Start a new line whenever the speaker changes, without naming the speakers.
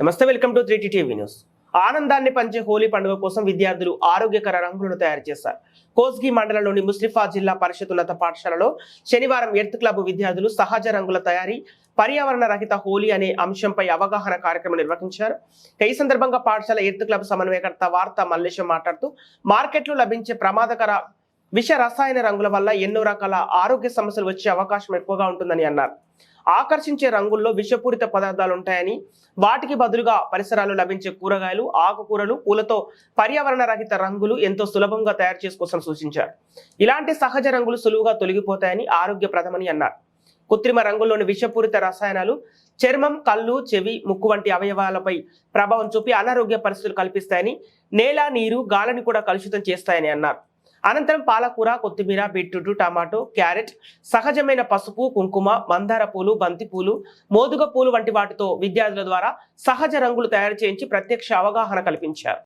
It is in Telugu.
నమస్తే welcome to three TV news. ఆనందాన్ని పంచే హోలీ పండుగ కోసం విద్యార్థులు ఆరోగ్యకర రంగులను తయారు చేశారు. కోస్గి మండలంలోని ముస్లిఫా జిల్లా పరిషత్ ఉన్నత పాఠశాలలో శనివారం ఎర్త్ క్లబ్ విద్యార్థులు సహజ రంగుల తయారీ పర్యావరణ రహిత హోలీ అనే అంశంపై అవగాహన కార్యక్రమం నిర్వహించారు. ఈ సందర్భంగా పాఠశాల ఎర్త్ క్లబ్ సమన్వయకర్త వార్త మల్లేశం మాట్లాడుతూ మార్కెట్లో లభించే ప్రమాదకర విష రసాయన రంగుల వల్ల ఎన్నో రకాల ఆరోగ్య సమస్యలు వచ్చే అవకాశం ఎక్కువగా ఉంటుందని అన్నారు. ఆకర్షించే రంగుల్లో విషపూరిత పదార్థాలు ఉంటాయని వాటికి బదులుగా పరిసరాలు లభించే కూరగాయలు ఆకుకూరలు పూలతో పర్యావరణ రహిత రంగులు ఎంతో సులభంగా తయారు చేసుకోసం సూచించారు. ఇలాంటి సహజ రంగులు సులువుగా తొలగిపోతాయని ఆరోగ్యప్రదమని అన్నారు. కృత్రిమ రంగుల్లోని విషపూరిత రసాయనాలు చర్మం కళ్ళు చెవి ముక్కు వంటి అవయవాలపై ప్రభావం చూపి అనారోగ్య పరిస్థితులు కల్పిస్తాయని నేల నీరు గాలిని కూడా కలుషితం చేస్తాయని అన్నారు. అనంతరం పాలకూర కొత్తిమీర బీట్రూట్ టమాటో క్యారెట్ సహజమైన పసుపు కుంకుమ మందార పూలు బంతి పూలు మోదుగ పూలు వంటి వాటితో విద్యార్థుల ద్వారా సహజ రంగులు తయారు చేయించి ప్రత్యక్ష అవగాహన కల్పించారు.